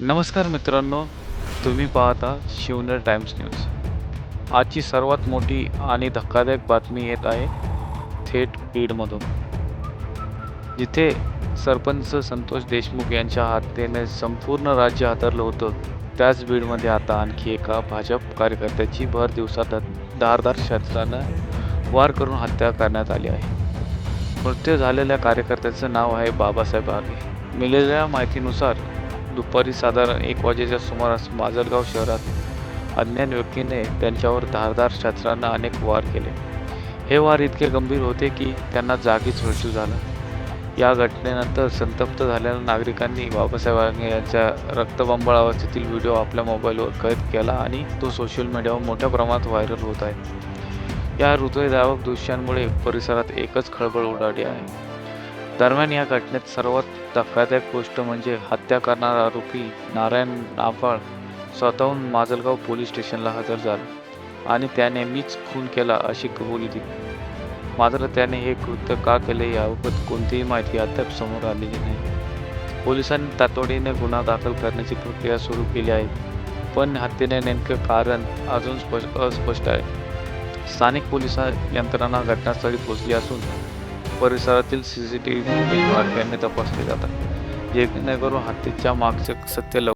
नमस्कार मित्रांनो तुम्ही पाहता शिवनेर टाइम्स न्यूज. आजची सर्वात मोठी आणि धक्कादायक बातमी येत आहे थेट बीडमधून. जिथे सरपंच संतोष देशमुख यांच्या हत्येने संपूर्ण राज्य हातरलं होतं त्याच बीडमध्ये आता आणखी एका भाजप कार्यकर्त्याची भर दिवसात धारदार शस्त्रानं वार करून हत्या करण्यात आली आहे. मृत्यू झालेल्या कार्यकर्त्याचं नाव आहे बाबासाहेब आगे मिळालेल्या माहितीनुसार दुपारी साधारण एक वाजेच्या सुमारास माजलगाव शहरात अज्ञात व्यक्तीने त्यांच्यावर धारदार शस्त्रांना अनेक वार केले. हे वार इतके गंभीर होते की त्यांना जागीच मृत्यू झाला. या घटनेनंतर संतप्त झालेल्या नागरिकांनी बाबासाहेब यांच्या रक्तबंबाळ अवस्थेतील व्हिडिओ आपल्या मोबाईलवर कैद केला आणि तो सोशल मीडियावर मोठ्या प्रमाणात व्हायरल होत आहे. या हृदयदायक दृश्यांमुळे परिसरात एकच खळबळ उडाली आहे. दरम्यान या घटनेत सर्वात धक्कादायक गोष्ट म्हणजे हत्या करणारा आरोपी नारायण नाफाळ स्वतःहून माजलगाव पोलीस स्टेशनला हजर झाला आणि त्याने मीच खून केला अशी कबुली दिली. मात्र त्याने हे कृत्य का केले याबाबत कोणतीही माहिती अद्याप समोर आलेली नाही. पोलिसांनी तातडीने गुन्हा दाखल करण्याची प्रक्रिया सुरू केली आहे पण हत्येने नेमकं कारण अजून स्पष्ट अस्पष्ट आहे. स्थानिक पोलीस यंत्रणा घटनास्थळी पोहोचली असून परिसरातील C C T V footage तपासले जातात. जेणेकरून हत्येच्या मागचे सत्य लव